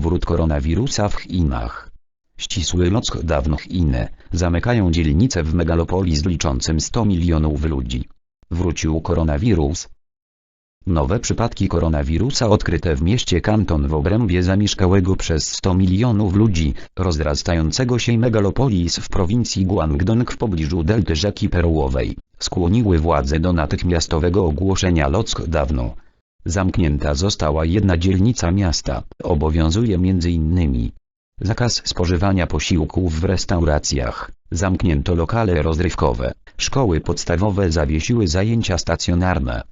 powrót koronawirusa w Chinach. Ścisły lockdown Chiny zamykają dzielnice w megalopolis liczącym 100 milionów ludzi. Wrócił koronawirus. Nowe przypadki koronawirusa odkryte w mieście Kanton w obrębie zamieszkałego przez 100 milionów ludzi, rozrastającego się megalopolis w prowincji Guangdong w pobliżu delty rzeki Perłowej, skłoniły władze do natychmiastowego ogłoszenia lockdownu. Zamknięta została jedna dzielnica miasta, obowiązuje m.in. zakaz spożywania posiłków w restauracjach, zamknięto lokale rozrywkowe, szkoły podstawowe zawiesiły zajęcia stacjonarne.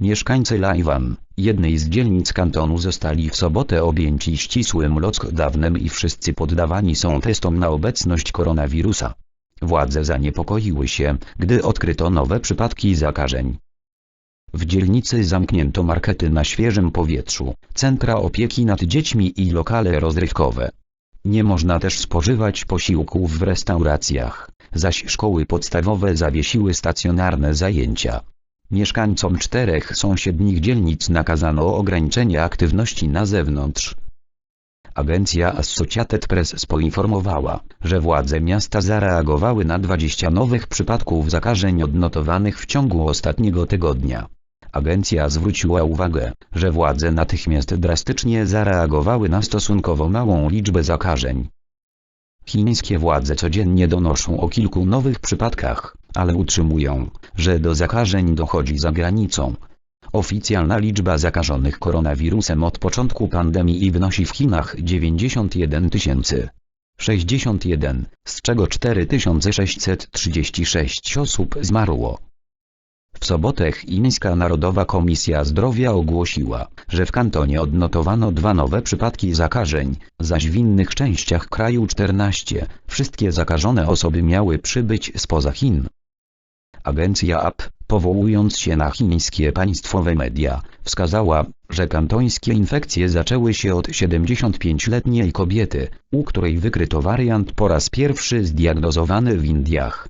Mieszkańcy Lajwan, jednej z dzielnic kantonu zostali w sobotę objęci ścisłym lockdownem i wszyscy poddawani są testom na obecność koronawirusa. Władze zaniepokoiły się, gdy odkryto nowe przypadki zakażeń. W dzielnicy zamknięto markety na świeżym powietrzu, centra opieki nad dziećmi i lokale rozrywkowe. Nie można też spożywać posiłków w restauracjach, zaś szkoły podstawowe zawiesiły stacjonarne zajęcia. Mieszkańcom czterech sąsiednich dzielnic nakazano ograniczenie aktywności na zewnątrz. Agencja Associated Press poinformowała, że władze miasta zareagowały na 20 nowych przypadków zakażeń odnotowanych w ciągu ostatniego tygodnia. Agencja zwróciła uwagę, że władze natychmiast drastycznie zareagowały na stosunkowo małą liczbę zakażeń. Chińskie władze codziennie donoszą o kilku nowych przypadkach, ale utrzymują, że do zakażeń dochodzi za granicą. Oficjalna liczba zakażonych koronawirusem od początku pandemii wynosi w Chinach 91 tysięcy. 61, z czego 4636 osób zmarło. W sobotę Chińska Narodowa Komisja Zdrowia ogłosiła, że w kantonie odnotowano dwa nowe przypadki zakażeń, zaś w innych częściach kraju 14. Wszystkie zakażone osoby miały przybyć spoza Chin. Agencja AP, powołując się na chińskie państwowe media, wskazała, że kantońskie infekcje zaczęły się od 75-letniej kobiety, u której wykryto wariant po raz pierwszy zdiagnozowany w Indiach.